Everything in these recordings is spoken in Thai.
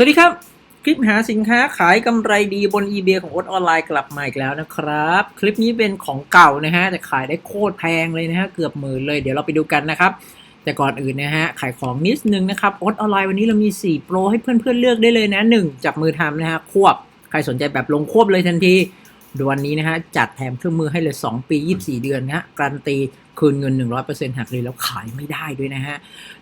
สวัสดีครับ คลิปหาสินค้าขายกำไรดีบน eBay ของอดออนไลน์กลับมาอีกแล้วนะครับ คลิปนี้เป็นของเก่านะฮะแต่ขายได้โคตรแพงเลยนะฮะเกือบหมื่นเลยเดี๋ยวเราไปดูกันนะครับ แต่ก่อนอื่นนะฮะขายของนิดนึงนะครับอดออนไลน์วันนี้เรามี 4 โปรให้เพื่อนๆเลือกได้เลยนะ 1 จับมือทำนะฮะควบ ใครสนใจแบบลงควบเลยทันที ดวนนี้นะฮะจัดแถมเครื่องมือให้เลย 2 ปี 24 เดือนนะการันตีคืนเงิน 100%หักเลยแล้วขายไม่ได้ด้วยนะฮะ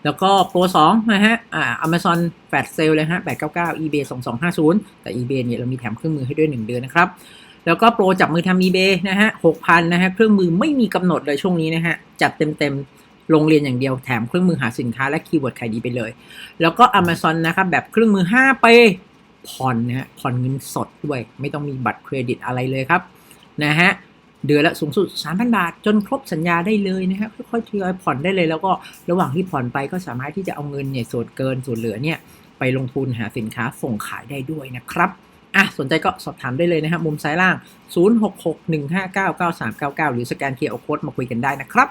แล้วก็โปร2นะฮะอ่า Amazon Flash Sale เลยฮะ 899 eBay 2250 แต่ eBay เนี่ยเรามีแถมเครื่องมือให้ด้วย 1 เดือนนะครับแล้วก็โปรจับมือทำ eBay นะฮะ6,000นะฮะ เครื่องมือไม่มีกำหนดเลยช่วงนี้นะฮะ จัดเต็มๆโรงเรียนอย่างเดียวแถมเครื่องมือหาสินค้าและคีย์เวิร์ดขายดีไปเลย แล้วก็ Amazon นะครับแบบเครื่องมือ5ไป ผ่อนนะฮะผ่อนเงินสดด้วย ไม่ต้องมีบัตรเครดิตอะไรเลยครับนะฮะเดือนละสูงสุด 3,000 บาท จนครบสัญญาได้เลยนะฮะค่อยๆทยอยผ่อนได้เลยแล้วก็ระหว่างที่ผ่อนไปก็สามารถที่จะเอาเงินเนี่ยส่วนเกินส่วนเหลือเนี่ยไปลงทุนหาสินค้าส่งขายได้ด้วยนะครับอะสนใจก็สอบถามได้เลยนะฮะมุมซ้ายล่าง 0661599399 หรือสแกนเคอร์โค้ดมาคุยกันได้นะครับ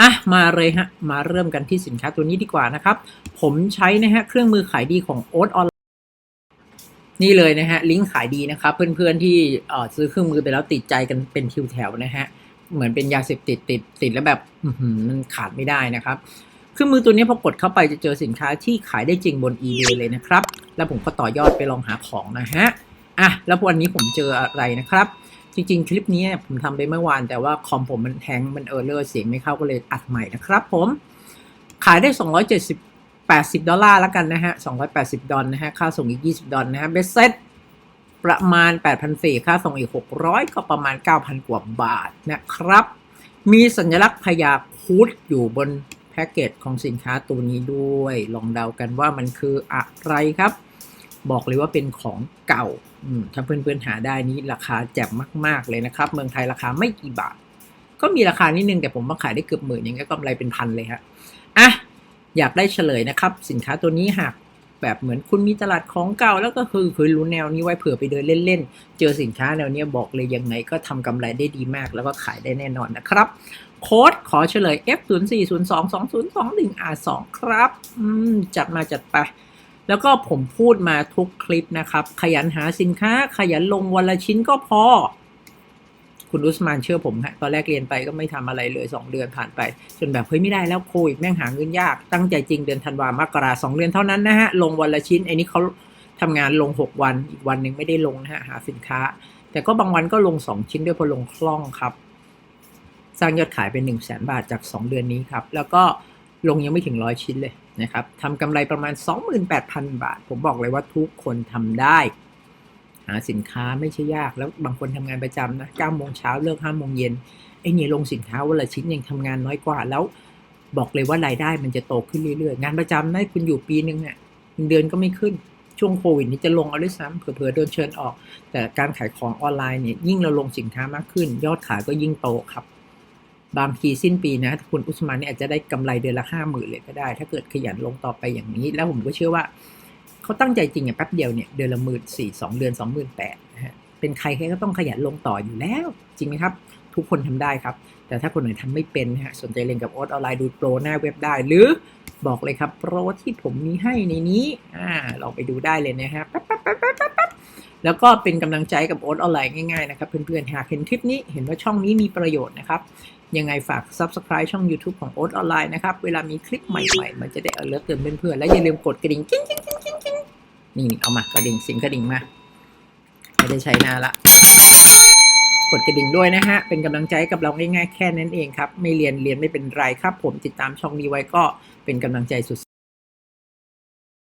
อะมาเลยฮะมาเริ่มกันที่สินค้าตัวนี้ดีกว่านะครับ ผมใช้นะฮะเครื่องมือขายดีของโอ๊ตออน นี่เลยนะฮะลิงก์ขายดีนะครับเพื่อนๆที่ซื้อเครื่องมือไปแล้วติดใจกันเป็นคิวแถวนะฮะเหมือนเป็นยาเสพติดติดติดแล้วแบบมันขาดไม่ได้นะครับเครื่องมือตัวนี้พอกดเข้าไปจะเจอสินค้าที่ขายได้จริงบน eBay เลยนะครับ แล้วผมก็ต่อยอดไปลองหาของนะฮะอะแล้ววันนี้ผมเจออะไรนะครับ จริงๆ คลิปนี้ผมทำไปเมื่อวาน แต่ว่าคอมผมมันแฮงมันเออร์เลอร์เสียงไม่เข้าก็เลยอัดใหม่นะครับผมขายได้ 270 80 ดอลลาร์แล้วกันนะฮะ 280 ดอลนะฮะ ค่าส่งอีก 20 ดอลนะฮะเบสเซ็ตประมาณ8,000ฟีค่าส่งอีก 600 ก็ประมาณ 9,000 กว่าบาทนะครับ มีสัญลักษณ์พยาคูดอยู่บนแพ็กเกจของสินค้าตัวนี้ด้วย ลองเดากันว่ามันคืออะไรครับ บอกเลยว่าเป็นของเก่าอืมถ้าเพื่อนๆหาได้นี้ราคาแจ่มมากๆเลยนะครับ เมืองไทยราคาไม่กี่บาท ก็มีราคานิดนึงแต่ผมมาขายได้เกือบหมื่นยังไงก็กำไรเป็นพันเลยครับอะ อยากได้เฉลยนะครับ สินค้าตัวนี้หากแบบเหมือนคุณมีตลาดของเก่าแล้วก็คือคือรู้แนวนี้ไว้เผื่อไปเดินเล่นๆ เจอสินค้าแนวนี้บอกเลยยังไงก็ทำกำไรได้ดีมากแล้วก็ขายได้แน่นอนนะครับ โค้ดขอเฉลย F 0 4 0 2 2 0 2 1 R 2ครับอืมจัดมาจัดไป แล้วก็ผมพูดมาทุกคลิปนะครับ ขยันหาสินค้าขยันลงวันละชิ้นก็พอ คุณอุสมานเชื่อผมฮะตอนแรกเรียนไปก็ไม่ทำอะไรเลย 2 เดือนผ่านไป จนแบบเฮ้ยไม่ได้แล้วโควิดแม่งหาเงินยาก ตั้งใจจริงเดือนธันวามกราสองเดือนเท่านั้นนะฮะ ลงวันละชิ้นไอ้นี้เขาทำงานลง 6 วัน อีกวันหนึ่งไม่ได้ลงนะฮะ หาสินค้า แต่ก็บางวันก็ลง 2 ชิ้นด้วยเพอลงคล่องครับ สร้างยอดขายเป็น1 0 0 0 0แบาทจาก 2 เดือนนี้ครับ แล้วก็ลงยังไม่ถึงร้อยชิ้นเลยนะครับทำกำไรประมาณ 28,000 บาท ผมบอกเลยว่าทุกคนทำได้ หาสินค้าไม่ใช่ยาก แล้วบางคนทำงานประจำนะ9โมงเช้าเลิก5โมงเย็นไอ้เนี่ยลงสินค้าวันละชิ้นยังทำงานน้อยกว่าแล้ว บอกเลยว่ารายได้มันจะโตขึ้นเรื่อยๆ งานประจำได้คุณอยู่ปีนึงอะเงินเดือนก็ไม่ขึ้นช่วงโควิดนี้จะลงเอาด้วยซ้ำเผื่อๆโดนเชิญออก แต่การขายของออนไลน์เนี่ยยิ่งเราลงสินค้ามากขึ้น ยอดขายก็ยิ่งโตครับ บางทีสิ้นปีนะคุณอุสมานเนี่ยอาจจะได้กำไรเดือนละห้าหมื่นเลยก็ได้ ถ้าเกิดขยันลงต่อไปอย่างนี้ แล้วผมก็เชื่อว่า เขาตั้งใจจริงอะแป๊บเดียวเนี่ยเดือนละหมื่นสี่สองเดือนสองหมื่นแปดนะฮะเป็นใครใครก็ต้องขยันลงต่ออยู่แล้ว จริงไหมครับ ทุกคนทำได้ครับ แต่ถ้าคนไหนทำไม่เป็นนะฮะสนใจเรียนกับโอ๊ตออนไลน์ดูโปรหน้าเว็บได้ หรือบอกเลยครับโปรที่ผมมีให้ในนี้อ่าลองไปดูได้เลยนะฮะแป๊บแป๊บแป๊บแป๊บแป๊บแล้วก็เป็นกำลังใจกับโอ๊ตออนไลน์ง่ายๆนะครับเพื่อนๆหากเห็นคลิปนี้เห็นว่าช่องนี้มีประโยชน์นะครับยังไงฝาก subscribe ช่อง YouTube ของโอ๊ตออนไลน์นะครับ เวลามีคลิปใหม่ๆ มันจะได้ alert เตือนเพื่อนๆ และอย่าลืมกดกระดิ่งกิ้งกิ้งกิ้งกิ้งกิ้ง นี่เอามากระดิ่งสิงกระดิ่งมาไม่ได้ใช้นานละกดกระดิ่งด้วยนะฮะ เป็นกำลังใจกับเราง่ายๆแค่นั้นเองครับ ไม่เรียนเรียนไม่เป็นไรครับ ผมติดตามช่องนี้ไว้ก็เป็นกำลังใจสุด